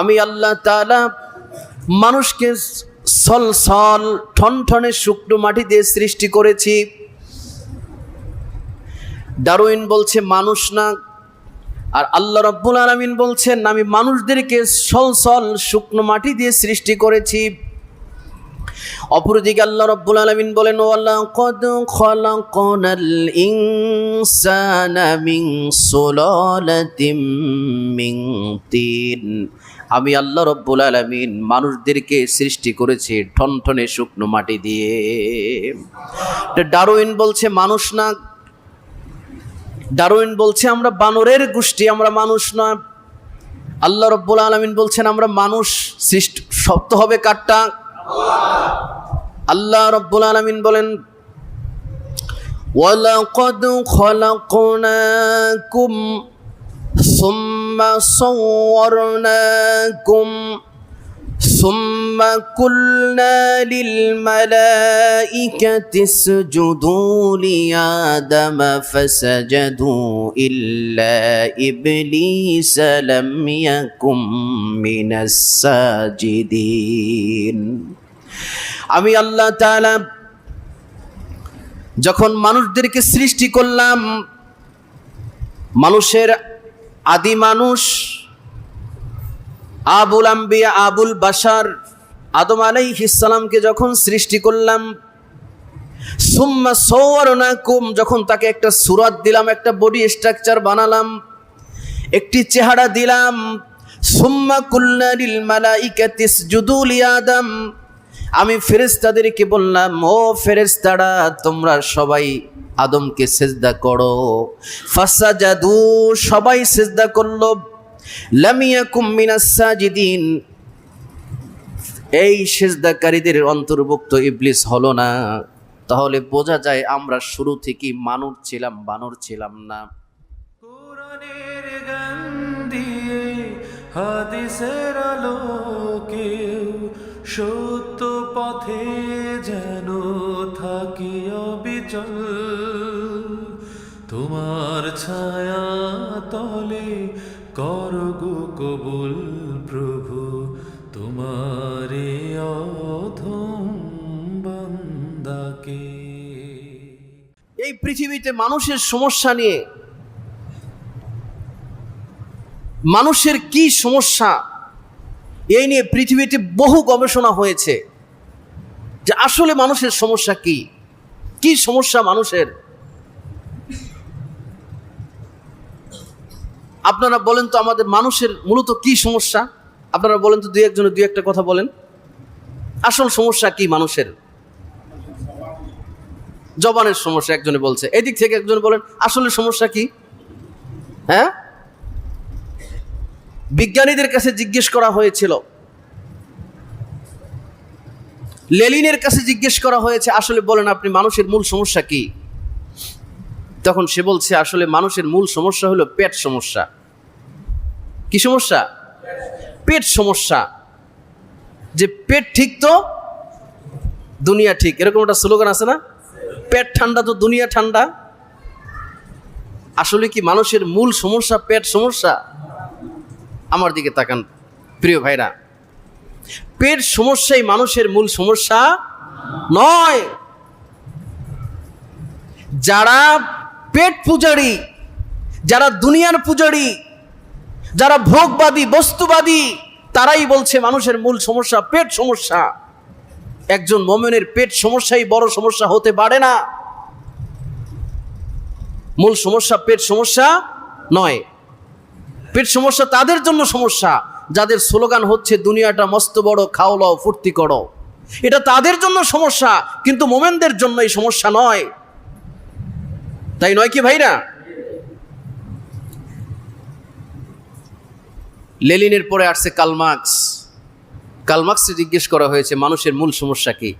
আমি আল্লাহ তালা মানুষকে সল সল ঠনঠনে শুকনো মাটি দিয়ে সৃষ্টি করেছি। ডারউইন বলছে, মানুষ না। আর আল্লাহ রব্বুল আলমিন বলছেন, আমি মানুষদেরকে সল সল শুকনো মাটি দিয়ে সৃষ্টি করেছি। অপরদিকে আল্লাহ রব্বুল আলমিন বলেন, ওয়ালাকাদ খলাকনাল তিন। আমি আল্লাহ রব্বুল আলমিন মানুষদেরকে সৃষ্টি করেছি ঠনঠনে শুকনো মাটি দিয়ে। ডারউইন বলছে মানুষ না। ডারউইন বলছে আমরা বানরের গোষ্ঠী, আমরা মানুষ না। আল্লাহ রব্বুল আলমিন বলছেন আমরা মানুষ সৃষ্টি সত্য হবে কাঠটা। আল্লাহ রব্বুল আলমিন বলেন, ওয়ালাকাদ খলাকনাকুম সুম্মা সাওয়ারনাকুম ثم قلنا للملائكة اسجدوا لآدم فسجدوا إلا إبليس لم يكن من الساجدين আমি আল্লাহ তাআলা যখন মানুষদেরকে সৃষ্টি করলাম মানুষের আদি মানুষ, আবুল আম্বিয়া, আবুল বাশার, আদম আলাই আলাইহিসালামকে যখন সৃষ্টি করলাম, সুম্মা সৌয়ারনাকুম যখন তাকে একটা সুরাত দিলাম, একটা বডি স্ট্রাকচার বানালাম, একটি চেহারা দিলাম, সুম্মা কুল্লারিল মালাইকাতিস জুদুল আদম আমি ফেরেশতাদেরকে বললাম, ও ফেরেশতারা, তোমরা সবাই আদমকে সেজদা করো। ফাসা জাদু সবাই সেজদা করল। লামিয়া মিনাস সাজিদিন, এই সেজদাকারীদের অন্তর্ভুক্ত ইবলিস হলো না। তাহলে বোঝা যায় আমরা শুরু থেকেই মানুষ ছিলাম, বানর ছিলাম না। হাদিসের আলোকে সত্য পথে যেন থাকি অবিচল। তোমার ছায়া তলে করগু কবুল প্রভু, তোমারে অধম বান্দাকে। এই পৃথিবীতে মানুষের সমস্যা নিয়ে, মানুষের কি সমস্যা? এই নিয়ে পৃথিবীতে বহু গবেষণা হয়েছে যে আসলে মানুষের সমস্যা কি? কি সমস্যা মানুষের? আপনারা বলেন তো আমাদের মানুষের মূলত কি সমস্যা? আপনারা বলেন তো দুই একজনে দুই একটা কথা বলেন। আসল সমস্যা কি মানুষের? জবানের সমস্যা একজনে বলছে। এদিক থেকে একজন বলেন, আসলে সমস্যা কি? হ্যাঁ? বিজ্ঞানীদের কাছে জিজ্ঞেস করা হয়েছিল। লেলিনের কাছে জিজ্ঞেস করা হয়েছে, আসলে বলেন আপনি, মানুষের মূল সমস্যা কি? তখন সে বলছে, আসলে মানুষের মূল সমস্যা হলো পেট সমস্যা। কি সমস্যা? পেট সমস্যা। যে পেট ঠিক তো, দুনিয়া ঠিক। এরকম একটা স্লোগান আছে না? পেট ঠান্ডা তো দুনিয়া ঠান্ডা। আসলে কি মানুষের মূল সমস্যা পেট সমস্যা? আমার দিকে তাকান, প্রিয় ভাইরা। পেট সমস্যাই মানুষের মূল সমস্যা নয়। যারা পেট পূজারী, যারা দুনিয়ার পূজারী, যারা ভোগবাদী, বস্তুবাদী, তারাই বলছে মানুষের মূল সমস্যা পেট সমস্যা। একজন মোমেনের পেট সমস্যাই বড় সমস্যা হতে পারে না। মূল সমস্যা পেট সমস্যা নয়। পেট সমস্যা তাদের জন্য সমস্যা। যাদের স্লোগান হচ্ছে, দুনিয়াটা মস্ত বড়, খাও লও, ফুর্তি করো। এটা তাদের জন্য সমস্যা, কিন্তু মোমেনদের জন্য এই সমস্যা নয়। তাই নয় কি ভাইরা? লেলিনের পরে আসছে কালমার্কস কালমার্কসে জিজ্ঞেস করা হয়েছে, মানুষের মূল সমস্যা কি?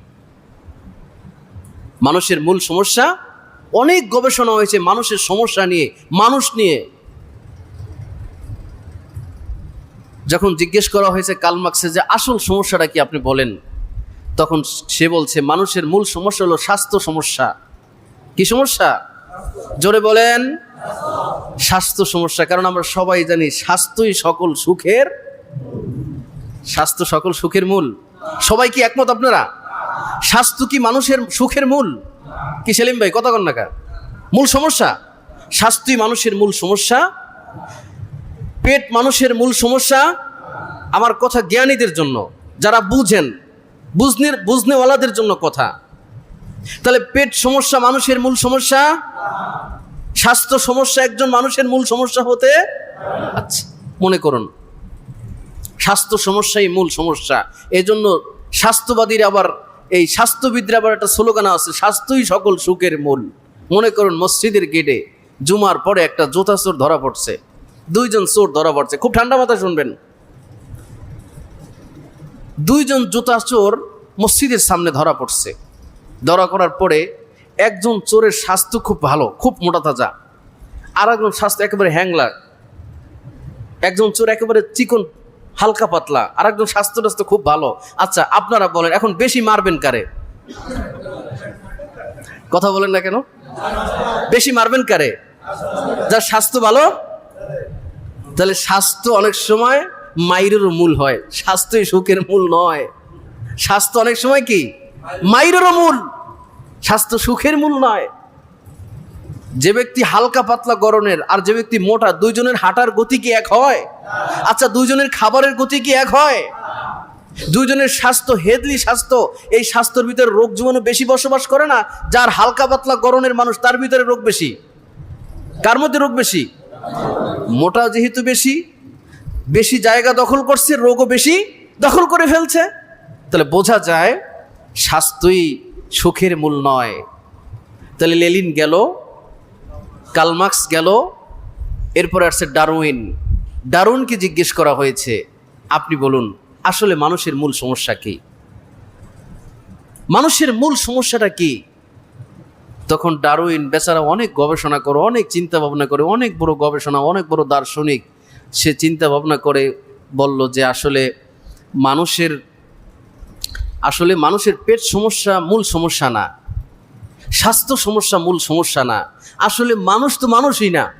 মানুষের মূল সমস্যা, অনেক গবেষণা হয়েছে মানুষের সমস্যা নিয়ে, মানুষ নিয়ে। যখন জিজ্ঞেস করা হয়েছে কালমার্কসে যে আসল সমস্যাটা কি আপনি বলেন, তখন সে বলছে, মানুষের মূল সমস্যা হলো স্বাস্থ্য সমস্যা। কি সমস্যা? জোরে বলেন, স্বাস্থ্য সমস্যা। কারণ আমরা সবাই জানি স্বাস্থ্যই সকল সুখের, স্বাস্থ্য সকল সুখের মূল। সবাই কি একমত আপনারা? স্বাস্থ্য কি মানুষের সুখের মূল? কি সেলিম ভাই, কথা কন না মূল সমস্যা? স্বাস্থ্যই মানুষের মূল সমস্যা। পেট মানুষের মূল সমস্যা আমার কথা জ্ঞানীদের জন্য, যারা বুঝেন, বুঝনের, বুঝনেওয়ালাদের জন্য কথা। তাহলে পেট সমস্যা মানুষের মূল সমস্যা? স্বাস্থ্য সমস্যা একজন মানুষের মূল সমস্যা হতে আচ্ছা মনে করুন। স্বাস্থ্য সমস্যাই মূল সমস্যা। এই জন্য স্বাস্থ্যবাদীর আবার, এই স্বাস্থ্যবিদরা আবার একটা স্লোগান আছে, স্বাস্থ্যই সকল সুখের মূল। মনে করুন, মসজিদের গেটে জুমার পরে একটা জোতাচোর ধরা পড়ছে। দুইজন চোর ধরা পড়ছে। খুব ঠান্ডা মাথায় শুনবেন। দুইজন জুতা চোর মসজিদের সামনে ধরা পড়ছে। ধরা করার পরে একজন চোরের স্বাস্থ্য খুব ভালো, খুব মোটা তাজা। আর একজন স্বাস্থ্য একেবারে হ্যাংলার একজন চোর একেবারে চিকন, হালকা পাতলা। আর একজন স্বাস্থ্য টাস্থ্য খুব ভালো। আচ্ছা আপনারা বলেন, এখন বেশি মারবেন কারে? কথা বলেন না কেন? বেশি মারবেন কারে? যার স্বাস্থ্য ভালো তাহলে স্বাস্থ্য অনেক সময় মাইরেরও মূল হয়। স্বাস্থ্যই সুখের মূল নয়। স্বাস্থ্য অনেক সময় কি? মাইরেরও মূল। স্বাস্থ্য সুখের মূল নয়। যে ব্যক্তি হালকা পাতলা গরনের আর যে ব্যক্তি মোটা, দুইজনের হাঁটার গতি কি এক হয়? আচ্ছা দুইজনের খাবারের গতি কি এক হয়? দুইজনের স্বাস্থ্য হেদলি স্বাস্থ্য, এই স্বাস্থ্যের ভিতরে রোগ জীবাণু বেশি বসবাস করে না? যার হালকা পাতলা গরনের মানুষ, তার ভিতরে রোগ বেশি। কার মধ্যে রোগ বেশি? মোটা যেহেতু বেশি বেশি জায়গা দখল করছে, রোগও বেশি দখল করে ফেলছে। তাহলে বোঝা যায় স্বাস্থ্যই সুখের মূল নয়। তাহলে লেলিন গেল কালমার্কস গেল, এরপর আসছে ডারউইন। ডারউইনকে জিজ্ঞেস করা হয়েছে, আপনি বলুন, আসলে মানুষের মূল সমস্যা কি? মানুষের মূল সমস্যাটা কি? তখন ডারুইন বেচারা অনেক গবেষণা করে, অনেক চিন্তা ভাবনা করে, অনেক বড় গবেষণা, অনেক বড় দার্শনিক। সে চিন্তা ভাবনা করে বলল যে আসলে মানুষের আসলে মানুষের পেট সমস্যা মূল সমস্যা না। স্বাস্থ্য সমস্যা মূল সমস্যা না। আসলে মানুষ তো মানুষই না।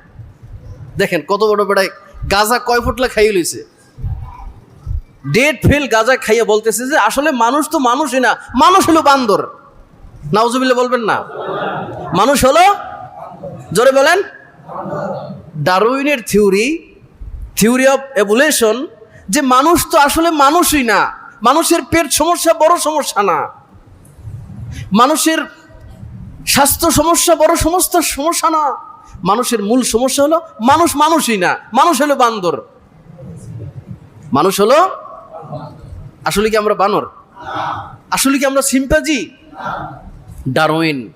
দেখেন কত বড় বেড়ায় গাজা কয় ফুটলা খাইয়ে লইছে? ডেট ফেল গাজা খাইয়ে বলতেছে যে আসলে মানুষ তো মানুষই না। মানুষ হলো বান্দর। নাউজুবিল্লা বলবেন না। মানুষ হলো, জোরে বলেন, ডারউইনের থিওরি থিওরি অফ এভুলেশন, যে মানুষ তো আসলে মানুষই না। মানুষের পেট সমস্যা, বড় সমস্যা না। মানুষের স্বাস্থ্য সমস্যা, বড় সমস্ত সমস্যা না। মানুষের মূল সমস্যা হলো, মানুষ মানুষই না। মানুষ হলো বান্দর। মানুষ হলো, আসলে কি আমরা বানর? আসলে কি আমরা সিম্পাজি ডারউইন।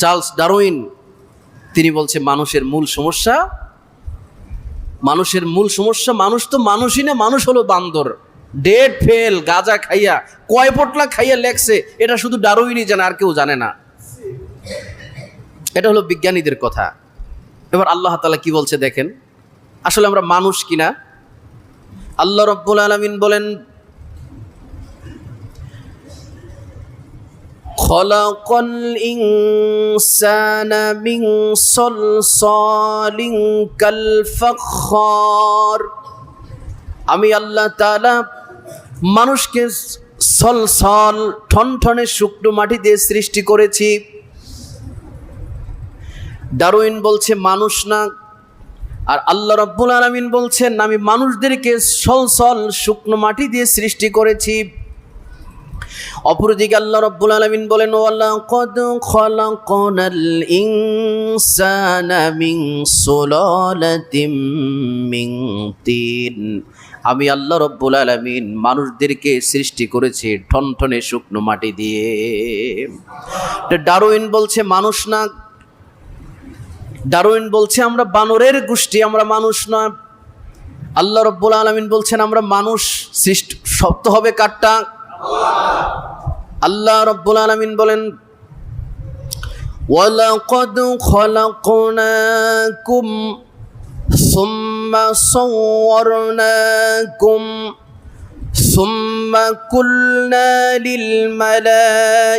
চার্লস ডারউইন, তিনি বলছে, মানুষের মূল সমস্যা, মানুষের মূল সমস্যা, মানুষ তো মানুষই না, মানুষ হলো বান্দর। ডেট ফেল, গাজা খাইয়া, কয় পটলা খাইয়া লেখছে, এটা শুধু ডারউইনই জানে, আর কেউ জানে না। এটা হলো বিজ্ঞানীদের কথা। এবার আল্লাহ তালা কি বলছে দেখেন, আসলে আমরা মানুষ কিনা? আল্লাহ রব্বুল আলমিন বলেন خلق الإنسان من صلصال كالفخار আমি আল্লাহ তাআলা মানুষকে সলসল ঠনঠনে শুকনো মাটি দিয়ে সৃষ্টি করেছি ডারউইন বলছে মানুষ না আর আল্লাহ রব্বুল আলমিন বলছেন আমি মানুষদেরকে সলসল শুকনো মাটি দিয়ে সৃষ্টি করেছি অপরদিকে আল্লাহ রব্বুল আলমিন বলেন, ওয়ালাকাদ খলাকনাল ইনসানা মিন সুলালাতিম মিন তিন। আমি আল্লাহ রব্বুল আলমিন মানুষদেরকে সৃষ্টি করেছি ঠনঠনে শুকনো মাটি দিয়ে। ডারউইন বলছে মানুষ না, ডারউইন বলছে আমরা বানরের গোষ্ঠী, আমরা মানুষ না। আল্লাহ রব্বুল আলমিন বলছেন, আমরা মানুষ সৃষ্টি সত্য হবে কাঠটা আল্লাহ রব্বুল আলমিন বলেন ওয়ালাকাদ খলাকনাকুম সুম্মা সাওয়ারনাকুম। ثم قلنا للملائكة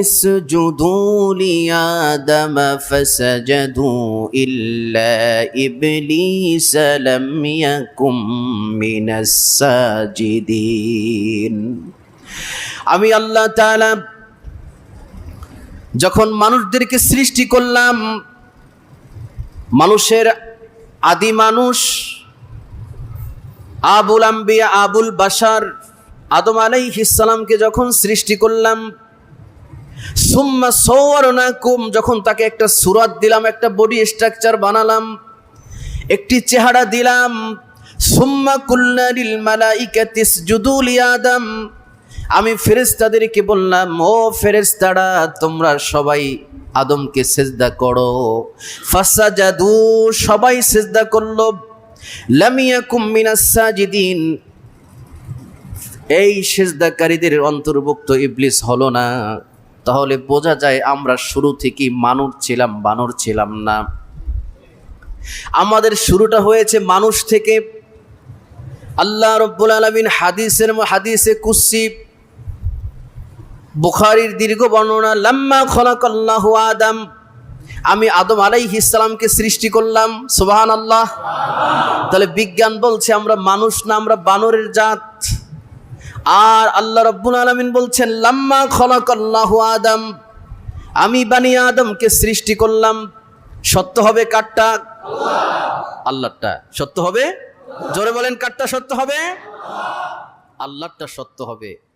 اسجدوا لآدم فسجدوا إلا إبليس لم يكن من الساجدين আমি আল্লাহ তাআলা যখন মানুষদেরকে সৃষ্টি করলাম মানুষের আদি মানুষ আবুল আম্বিয়া আবুল বাশার আদম আলাইহিসসালামকে যখন সৃষ্টি করলাম, সুম্মা সৌয়ারনাকুম যখন তাকে একটা সুরাত দিলাম, একটা বডি স্ট্রাকচার বানালাম, একটি চেহারা দিলাম, সুম্মা কুল্লারিল মালাইকাতি ইসজুদু লিআদম আমি ফেরেশতাদেরকে বললাম, ও ফেরেশতারা, তোমরা সবাই আদমকে সেজদা করো। ফাসাজাদু, সবাই সেজদা করল। এই সেজদাকারীদের অন্তর্ভুক্ত ইবলিস হলো না। তাহলে বোঝা যায় আমরা শুরু থেকেই মানুষ ছিলাম, বানর ছিলাম না। আমাদের শুরুটা হয়েছে মানুষ থেকে। আল্লাহ রব্বুল আলমিন হাদিসের হাদিসে কুসি বুখারির দীর্ঘ বর্ণনা, লাম্মা খলাকাল্লাহু আদম। আমি আদম আলাইহিস ইসলামকে সৃষ্টি করলাম সুবাহান আল্লাহ তাহলে বিজ্ঞান বলছে আমরা মানুষ না, আমরা বানরের জাত। আর আল্লাহ রব্বুল আলমিন বলছেন, লাম্মা খলাকাল্লাহু আদম। আমি বানি আদমকে সৃষ্টি করলাম। সত্য হবে কাটটা আল্লাহটা সত্য হবে? জোরে বলেন কাটটা সত্য হবে? আল্লাহটা সত্য হবে।